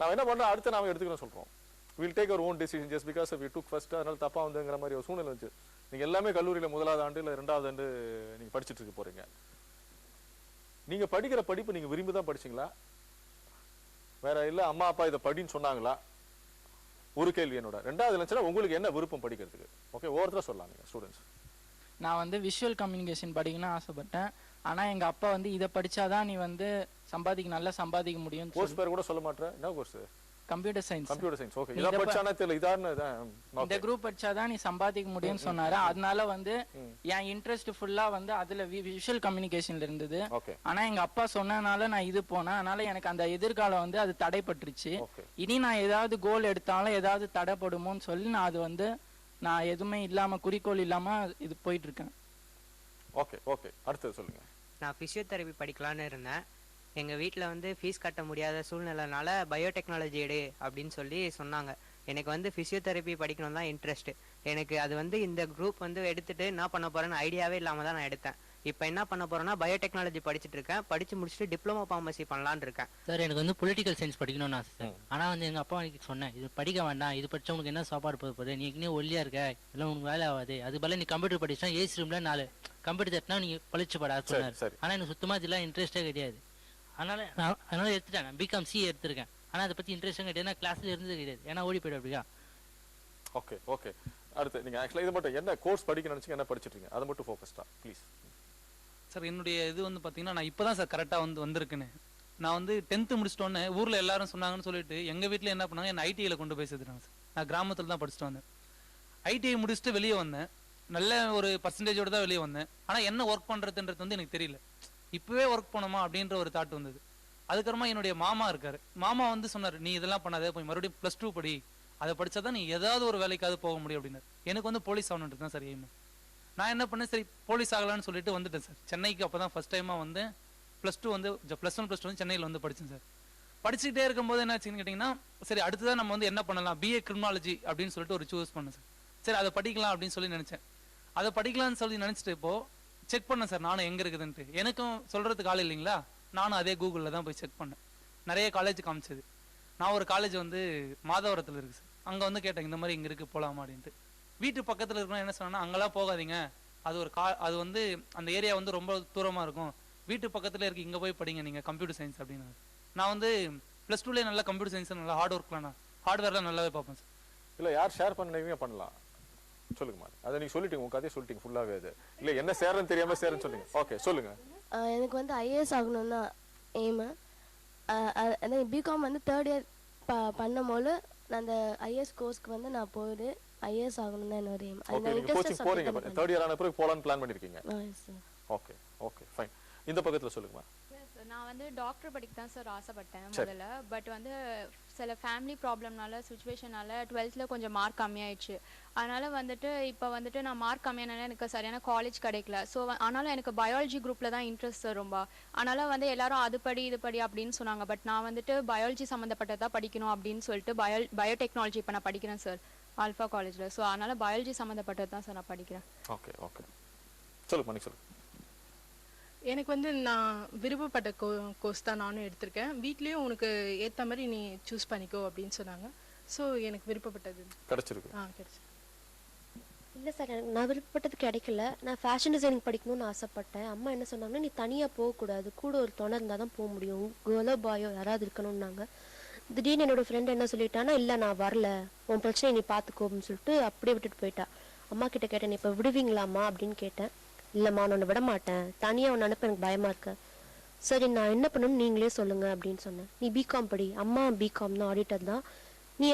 [SPEAKER 1] நான் என்ன பண்றோம் அடுத்து நாம எடுத்துக்கணும் சொல்கிறோம் will take our own decision just because we took first அதனால தப்பா வந்துங்கிற மாதிரி ஒரு சூழ்நிலை வந்துச்சு. நீங்க எல்லாமே கல்லூரியில முதலாவது ஆண்டு இல்ல ரெண்டாவது ஆண்டு நீங்க படிச்சிட்டு இருக்க போறீங்க. நீங்க படிக்கிற படிப்பு நீங்க விரும்பி தான் படிச்சீங்களா? வேற இல்ல அம்மா அப்பா இதை படின்னு சொன்னாங்களா? ஒரு கேள்வி என்னோட. ரெண்டாவது லட்சம் உங்களுக்கு என்ன விருப்பம் படிக்கிறதுக்கு? ஓகே ஒவ்வொருத்தர சொல்லலாம் நீங்க ஸ்டூடெண்ட்ஸ்
[SPEAKER 3] நான் வந்து விஷுவல் கம்யூனிகேஷன் படிக்கணும்னு ஆசைப்பட்டேன். ஆனா எங்க அப்பா வந்து இதை படிச்சாதான் நீ வந்து சம்பாதிக்க நல்லா சம்பாதிக்க முடியும்
[SPEAKER 1] கோர்ஸ் பேர் கூட சொல்ல மாட்டேன் என்ன course
[SPEAKER 3] computer science
[SPEAKER 1] computer science okay இதை படிச்சானே தெரியல இதான்னு இதான்
[SPEAKER 3] இந்த. குரூப் படிச்சாதான் நீ சம்பாதிக்க முடியும்னு சொன்னாரு. அதனால வந்து என் இன்ட்ரெஸ்ட் ஃபுல்லா வந்து அதுல விஷுவல் கம்யூனிகேஷன்ல இருந்தது. ஆனா எங்க அப்பா சொன்னனால நான் இது போனேன். அதனால எனக்கு அந்த எதிர்காலம் வந்து அது தடைப்பட்டுருச்சு. இனி நான் ஏதாவது கோல் எடுத்தாலும் ஏதாவது தடைப்படுமோன்னு சொல்லி நான் அது வந்து நான் எதுவுமே இல்லாம குறிக்கோள் இல்லாம இது போயிட்டு இருக்கேன்.
[SPEAKER 1] Okay okay. அடுத்தது சொல்லுங்க.
[SPEAKER 14] நான் ஃபிசியோதெரப்பி படிக்கலான்னு இருந்தேன். எங்கள் வீட்டில் வந்து ஃபீஸ் கட்ட முடியாத சூழ்நிலைனால பயோடெக்னாலஜி எடு அப்படின்னு சொல்லி சொன்னாங்க. எனக்கு வந்து ஃபிசியோதெரப்பி படிக்கணும் தான் இன்ட்ரெஸ்ட் எனக்கு அது வந்து இந்த குரூப் வந்து எடுத்துட்டு என்ன பண்ண போறேன்னு ஐடியாவே இல்லாமல் தான் நான் எடுத்தேன். இப்போ என்ன பண்ண போறேன்னா பயோடெக்னாலஜி படிச்சுட்டு இருக்கேன். படிச்சு முடிச்சுட்டு டிப்ளமோ ஃபார்மசி பண்ணலான்னு இருக்கேன்.
[SPEAKER 15] சார் எனக்கு வந்து பொலிட்டிக்கல் சயின்ஸ் படிக்கணும்னு ஆசை சார் ஆனால் வந்து எங்கள் அப்பா எனக்கு சொன்னேன் இது படிக்க வேண்டாம். இது படிச்சா உனக்கு என்ன சாப்பாடு போக போகுது? நீ ஏற்கனவே ஒல்லியா இருக்க. இதெல்லாம் உனக்கு வேலை ஆகாது. அது பதிலா நீ கம்ப்யூட்டர் படிச்சா ஏசி ரூம்ல நாலு. கம்ப்யூட்டர் தட்டினா நீ பழிச்சு படா சொன்னார். ஆனால் எனக்கு சுத்தமாக இதெல்லாம் இன்ட்ரெஸ்டே கிடையாது. அதனால நான் அதனால எடுத்துட்டேன் நான் பிகாம் சி எடுத்திருக்கேன். ஆனால் அதை பற்றி இன்ட்ரெஸ்டும் கிடையாது நான் கிளாஸ்ல இருந்தது கிடையாது. ஏன்னா ஓடி போய்டும் அப்படியா
[SPEAKER 1] ஓகே ஓகே அடுத்து நீங்க ஆக்சுவலா இது மட்டும் என்ன கோர்ஸ் படிக்க நினைச்சீங்க? என்ன படிச்சிட்டு இருக்கீங்க அதை மட்டும் ஃபோக்கஸ்டா ப்ளீஸ்
[SPEAKER 7] சார் என்னுடைய இது வந்து பார்த்தீங்கன்னா நான் இப்போ தான் சார் கரெக்டாக வந்து வந்திருக்குன்னு நான் வந்து டென்த்து முடிச்சிட்டோன்னே ஊரில் எல்லாரும் சொன்னாங்கன்னு சொல்லிட்டு எங்கள் வீட்டில் என்ன பண்ணாங்க? என்ன ஐடிஐயில் கொண்டு போய் சேர்த்துட்டாங்க சார் நான் கிராமத்தில் தான் படிச்சுட்டு வந்தேன். ஐடிஐ முடிச்சுட்டு வெளியே வந்தேன். நல்ல ஒரு பர்சன்டேஜோட தான் வெளியே வந்தேன். ஆனால் என்ன ஒர்க் பண்ணுறதுன்றது வந்து எனக்கு தெரியல. இப்போவே ஒர்க் போனோமா அப்படின்ற ஒரு தாட் வந்தது. அதுக்கப்புறமா என்னுடைய மாமா இருக்காரு. மாமா வந்து சொன்னார் நீ இதெல்லாம் பண்ணாத போய் மறுபடியும் ப்ளஸ் டூ படி. அதை படிச்சாதான் நீ ஏதாவது ஒரு வேலைக்காவது போக முடியும் அப்படின்னாரு. எனக்கு வந்து போலீஸ் ஆகணுன்றது தான் சரி நான் என்ன பண்ணேன் சரி போலீஸ் ஆகலான்னு சொல்லிட்டு வந்துட்டேன் சார். சென்னைக்கு அப்போ தான் ஃபஸ்ட் டைமாக வந்து ப்ளஸ் டூ வந்து ப்ளஸ் ஒன் ப்ளஸ் டூ வந்து சென்னையில் வந்து படித்தேன் சார். படிச்சுக்கிட்டே இருக்கும்போது என்ன ஆச்சுன்னு கேட்டிங்கன்னா சரி அடுத்ததான் நம்ம வந்து என்ன பண்ணலாம்? பிஏ கிரிமினாலஜி அப்படின்னு சொல்லிட்டு ஒரு சூஸ் பண்ணேன் சார். சரி அதை படிக்கலாம் அப்படின்னு சொல்லி நினச்சேன். அதை படிக்கலாம்னு சொல்லி நினச்சிட்டு இப்போ செக் பண்ணேன் சார் நானும் எங்கே இருக்குதுன்ட்டு. எனக்கும் சொல்கிறதுக்கு ஆள் இல்லைங்களா? நானும் அதே கூகுளில் தான் போய் செக் பண்ணேன். நிறைய காலேஜ் காமிச்சது. நான் ஒரு காலேஜ் வந்து மாதவரத்தில் இருக்குது சார். அங்கே வந்து கேட்டேன் இந்த மாதிரி இங்கே இருக்குது போகலாமா அப்படின்ட்டு. வீட்டு பக்கத்தில் இருக்கணும் என்ன சொன்னேன்னா அங்கெல்லாம் போகாதீங்க. அது ஒரு கா அது வந்து அந்த ஏரியா வந்து ரொம்ப தூரமாக இருக்கும். வீட்டு பக்கத்தில் இருக்க இங்கே போய் படிங்க நீங்கள் கம்ப்யூட்டர் சயின்ஸ் அப்படின்னு. நான் வந்து ப்ளஸ் டூலேயே நல்லா கம்ப்யூட்டர் சயின்ஸ் நல்லா ஹார்ட் ஒர்க்லாம் நான் ஹார்ட்வேர்லாம் நல்லாவே பார்ப்பேன் சார்.
[SPEAKER 1] இல்லை யார் ஷேர் பண்ணுறீங்க பண்ணலாம். சொல்லுங்கம்மா அதை நீங்க சொல்லிட்டீங்க உங்க கதையை சொல்லிட்டீங்க ஃபுல்லாவே அது. இல்ல என்ன சேரன்னு தெரியாம சேரன்னு சொன்னீங்க ஓகே சொல்லுங்க.
[SPEAKER 16] எனக்கு வந்து ஐஏஎஸ் ஆகணும்னு தான் எய்மு அதான் பிகாம் வந்து தேர்ட் இயர் ப பண்ணும்போது நான் அந்த ஐஏஎஸ் கோர்ஸ்க்கு வந்து நான் போயிடு ஐஏஎஸ் ஆகணும் தான் என்னோட எய்ம்
[SPEAKER 1] ஓகே கோச்சிங் போறீங்க தேர்ட் இயர் ஆன பிறகு போலான்னு பிளான் பண்ணிருக்கீங்க.
[SPEAKER 16] சார்
[SPEAKER 1] ஓகே ஓகே ஃபைன் இந்த பக்கத்துல சொல்லுங்கம்மா
[SPEAKER 17] நான் வந்து டாக்டர் படிக்க தான் சார் ஆசைப்பட்டேன். முதல்ல. பட் வந்து சில ஃபேமிலி ப்ராப்ளம்னால சுச்சுவேஷனால டுவெல்த்தில் கொஞ்சம் மார்க் கம்மியாயிடுச்சு. அதனால வந்துட்டு இப்போ வந்துட்டு நான் மார்க் கம்மியானால எனக்கு சரியான காலேஜ் கிடைக்கல. ஸோ ஆனாலும் எனக்கு பயாலஜி குரூப்பில் தான் இன்ட்ரெஸ்ட் ரொம்ப. அதனால வந்து எல்லாரும் அதுபடி இதுபடி இது படி அப்படின்னு சொன்னாங்க. பட் நான் வந்துட்டு பயாலஜி சம்மந்தப்பட்டதா படிக்கணும் அப்படின்னு சொல்லிட்டு பயோ பயோடெக்னாலஜி இப்போ நான் படிக்கிறேன் சார் ஆல்ஃபா காலேஜில் ஸோ அதனால பயாலஜி சம்மந்தப்பட்டது தான் சார் நான் படிக்கிறேன்.
[SPEAKER 1] ஓகே ஓகே சொல்லுங்க மணி சொல்லுங்க.
[SPEAKER 10] எனக்கு வந்து நான் விருப்பப்பட்ட கோ கோர்ஸ் தான் நானும் எடுத்திருக்கேன். வீட்லேயும் உனக்கு ஏற்ற மாதிரி நீ சூஸ் பண்ணிக்கோ அப்படின்னு சொன்னாங்க. ஸோ எனக்கு விருப்பப்பட்டது.
[SPEAKER 1] கிடைச்சிருக்கு.
[SPEAKER 10] ஆ கிடைச்சி.
[SPEAKER 18] இல்லை சார் எனக்கு நான் விருப்பப்பட்டது கிடைக்கல. நான் ஃபேஷன் டிசைனிங் படிக்கணும்னு ஆசைப்பட்டேன். அம்மா என்ன சொன்னாங்கன்னா நீ தனியாக போகக்கூடாது. கூட ஒரு துணை இருந்தால் தான் போக முடியும். கேர்ளோ பாயோ யாராவது இருக்கணும்னாங்க. திடீர்னு என்னோட ஃப்ரெண்ட் என்ன சொல்லிட்டான்னா இல்லை நான் வரல. உன் பிரச்சனை நீ பார்த்துக்கோ அப்படின்னு சொல்லிட்டு அப்படியே விட்டுட்டு போயிட்டா. அம்மா கிட்ட கேட்டேன் நீ இப்போ விடுவீங்களாம்மா? அப்படின்னு கேட்டேன். இல்லைம்மா நான் உன்னை விட மாட்டேன் தனியாக உன்னை அனுப்ப எனக்கு பயமாக இருக்கு. சரி நான் என்ன பண்ணணும்னு நீங்களே சொல்லுங்க அப்படின்னு சொன்னேன். நீ பிகாம் படி. அம்மா பிகாம் தான். ஆடிட்டர் தான். நீ